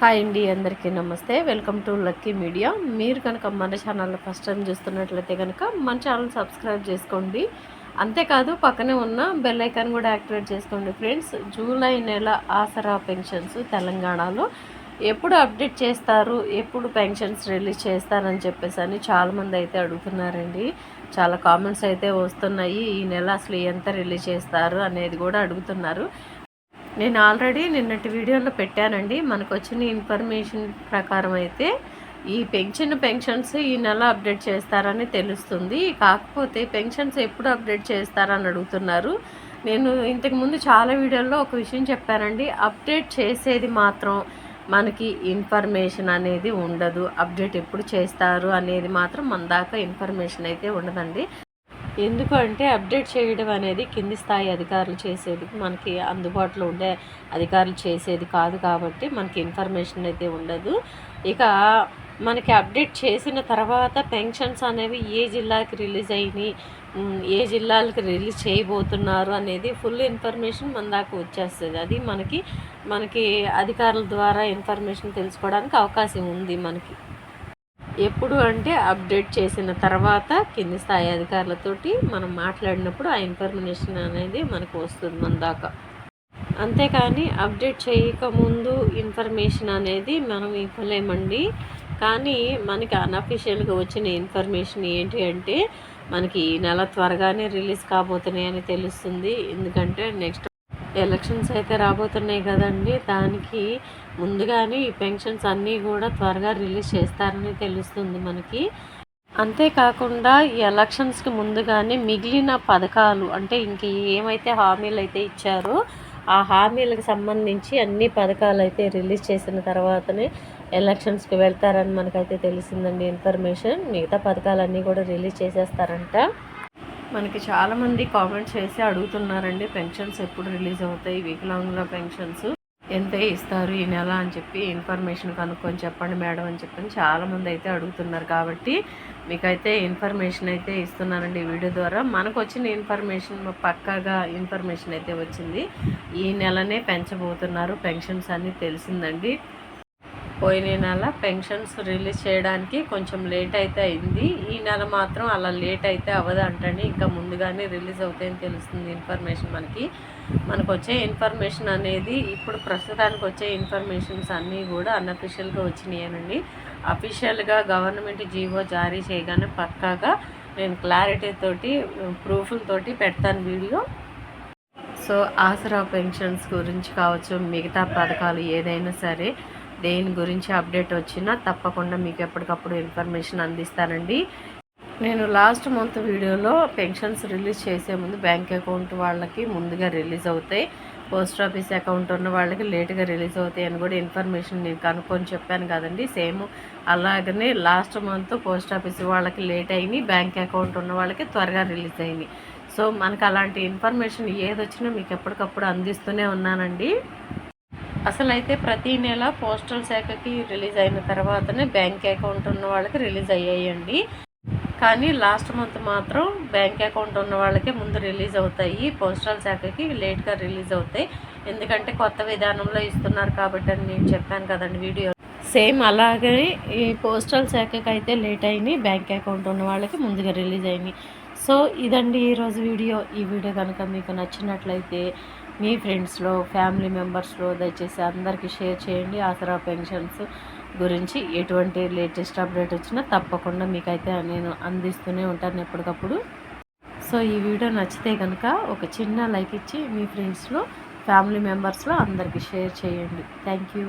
Hi అండి అందరికీ నమస్తే. Welcome to lucky media. మీరు కనుక మన ఛానల్లో ఫస్ట్ టైం చూస్తున్నట్లయితే కనుక మన ఛానల్ సబ్స్క్రైబ్ చేసుకోండి. అంతేకాదు పక్కనే ఉన్న బెల్ ఐకాన్ కూడా యాక్టివేట్ చేసుకోండి ఫ్రెండ్స్. జూలై నెల ఆసరా పెన్షన్స్ తెలంగాణలో. ఎప్పుడు అప్డేట్ చేస్తారు ఎప్పుడు పెన్షన్స్ రిలీజ్ చేస్తారని చెప్పేసి అని చాలామంది అయితే అడుగుతున్నారండి. చాలా కామెంట్స్ అయితే వస్తున్నాయి. ఈ నెల అసలు ఎంత రిలీజ్ చేస్తారు అనేది కూడా అడుగుతున్నారు. నేను ఆల్రెడీ నిన్నటి వీడియోలో పెట్టానండి. మనకు వచ్చిన ఇన్ఫర్మేషన్ ప్రకారం అయితే ఈ పెన్షన్ పెన్షన్స్ ఈ నెల అప్డేట్ చేస్తారని తెలుస్తుంది. కాకపోతే పెన్షన్స్ ఎప్పుడు అప్డేట్ చేస్తారని అడుగుతున్నారు. నేను ఇంతకుముందు చాలా వీడియోల్లో ఒక విషయం చెప్పానండి. అప్డేట్ చేసేది మాత్రం మనకి ఇన్ఫర్మేషన్ అనేది ఉండదు. అప్డేట్ ఎప్పుడు చేస్తారు అనేది మాత్రం మన దాకా ఇన్ఫర్మేషన్ అయితే ఉండదండి. ఎందుకంటే అప్డేట్ చేయడం అనేది కింది స్థాయి అధికారులు చేసేది మనకి అందుబాటులో ఉండే అధికారులు చేసేది కాదు కాబట్టి మనకి ఇన్ఫర్మేషన్ అయితే ఉండదు. ఇక మనకి అప్డేట్ చేసిన తర్వాత పెన్షన్స్ అనేవి ఏ జిల్లాకి రిలీజ్ అయినాయి ఏ జిల్లాలకు రిలీజ్ చేయబోతున్నారు అనేది ఫుల్ ఇన్ఫర్మేషన్ మన దాకా వచ్చేస్తుంది. అది మనకి మనకి అధికారుల ద్వారా ఇన్ఫర్మేషన్ తెలుసుకోవడానికి అవకాశం ఉంది మనకి. ఎప్పుడు అంటే అప్డేట్ చేసిన తర్వాత కింది స్థాయి అధికారులతోటి మనం మాట్లాడినప్పుడు ఆ ఇన్ఫర్మేషన్ అనేది మనకు వస్తుంది మన దాకా. అంతేకాని అప్డేట్ చేయకముందు ఇన్ఫర్మేషన్ అనేది మనం ఇవ్వలేమండి. కానీ మనకి అన్అఫీషియల్గా వచ్చిన ఇన్ఫర్మేషన్ ఏంటి అంటే మనకి ఈ నెల త్వరగానే రిలీజ్ కాబోతున్నాయని తెలుస్తుంది. ఎందుకంటే నెక్స్ట్ ఎలక్షన్స్ అయితే రాబోతున్నాయి కదండి. దానికి ముందుగానే ఈ పెన్షన్స్ అన్నీ కూడా త్వరగా రిలీజ్ చేస్తారని తెలుస్తుంది మనకి. అంతేకాకుండా ఈ ఎలక్షన్స్కి ముందుగానే మిగిలిన పథకాలు అంటే ఇంక ఏమైతే హామీలు అయితే ఇచ్చారో ఆ హామీలకు సంబంధించి అన్ని పథకాలు అయితే రిలీజ్ చేసిన తర్వాతనే ఎలక్షన్స్కి వెళ్తారని మనకైతే తెలిసిందండి ఇన్ఫర్మేషన్. మిగతా పథకాలన్నీ కూడా రిలీజ్ చేసేస్తారంట. మనకి చాలామంది కామెంట్స్ చేసి అడుగుతున్నారండి పెన్షన్స్ ఎప్పుడు రిలీజ్ అవుతాయి వికలాంగుల పెన్షన్స్ ఎంత ఇస్తారు ఈ నెల అని చెప్పి ఇన్ఫర్మేషన్ కనుక్కొని చెప్పండి మేడం అని చెప్పని చాలామంది అయితే అడుగుతున్నారు. కాబట్టి మీకైతే ఇన్ఫర్మేషన్ అయితే ఇస్తున్నానండి ఈ వీడియో ద్వారా. మనకు వచ్చిన ఇన్ఫర్మేషన్ పక్కాగా ఇన్ఫర్మేషన్ అయితే వచ్చింది. ఈ నెలనే పెంచబోతున్నారు పెన్షన్స్ అన్నీ తెలిసిందండి. పోయిన నెల పెన్షన్స్ రిలీజ్ చేయడానికి కొంచెం లేట్ అయితే అయింది. ఈ నెల మాత్రం అలా లేట్ అయితే అవ్వదు అంటండి. ఇంకా ముందుగానే రిలీజ్ అవుతాయని తెలుస్తుంది ఇన్ఫర్మేషన్ మనకి. మనకు వచ్చే ఇన్ఫర్మేషన్ అనేది ఇప్పుడు ప్రస్తుతానికి వచ్చే ఇన్ఫర్మేషన్స్ అన్నీ కూడా అన్అఫిషియల్గా వచ్చినాయనండి. అఫీషియల్గా గవర్నమెంట్ జీవో జారీ చేయగానే పక్కాగా నేను క్లారిటీ తోటి ప్రూఫ్లతోటి పెడతాను వీడియో. సో ఆసరా పెన్షన్స్ గురించి కావచ్చు మిగతా పథకాలు ఏదైనా సరే దేని గురించి అప్డేట్ వచ్చినా తప్పకుండా మీకు ఎప్పటికప్పుడు ఇన్ఫర్మేషన్ అందిస్తానండి. నేను లాస్ట్ మంత్ వీడియోలో పెన్షన్స్ రిలీజ్ చేసే ముందు బ్యాంక్ అకౌంట్ వాళ్ళకి ముందుగా రిలీజ్ అవుతాయి. పోస్ట్ ఆఫీస్ అకౌంట్ ఉన్న వాళ్ళకి లేట్గా రిలీజ్ అవుతాయి అని కూడా ఇన్ఫర్మేషన్ నేను కనుక్కొని చెప్పాను కదండి. సేమ్ అలాగనే లాస్ట్ మంత్ పోస్ట్ ఆఫీస్ వాళ్ళకి లేట్ అయినాయి బ్యాంక్ అకౌంట్ ఉన్న వాళ్ళకి త్వరగా రిలీజ్ అయినాయి. సో మనకు అలాంటి ఇన్ఫర్మేషన్ ఏదొచ్చినా మీకు ఎప్పటికప్పుడు అందిస్తూనే ఉన్నానండి. అసలు అయితే ప్రతి నెల పోస్టల్ శాఖకి రిలీజ్ అయిన తర్వాతనే బ్యాంక్ అకౌంట్ ఉన్న వాళ్ళకి రిలీజ్ అయ్యాయండి. కానీ లాస్ట్ మంత్ మాత్రం బ్యాంక్ అకౌంట్ ఉన్న వాళ్ళకే ముందు రిలీజ్ అవుతాయి పోస్టల్ శాఖకి లేట్గా రిలీజ్ అవుతాయి. ఎందుకంటే కొత్త విధానంలో ఇస్తున్నారు కాబట్టి అని నేను చెప్పాను కదండి వీడియో. సేమ్ అలాగే ఈ పోస్టల్ శాఖకి అయితే లేట్ అయినాయి బ్యాంక్ అకౌంట్ ఉన్న వాళ్ళకి ముందుగా రిలీజ్ అయినాయి. సో ఇదండి ఈరోజు వీడియో. ఈ వీడియో కనుక మీకు నచ్చినట్లయితే మీ ఫ్రెండ్స్లో ఫ్యామిలీ మెంబర్స్లో దయచేసి అందరికీ షేర్ చేయండి. ఆసరా పెన్షన్స్ గురించి ఎటువంటి లేటెస్ట్ అప్డేట్ వచ్చినా తప్పకుండా మీకైతే నేను అందిస్తూనే ఉంటాను ఎప్పటికప్పుడు. సో ఈ వీడియో నచ్చితే కనుక ఒక చిన్న లైక్ ఇచ్చి మీ ఫ్రెండ్స్లో ఫ్యామిలీ మెంబర్స్లో అందరికీ షేర్ చేయండి. Thank you.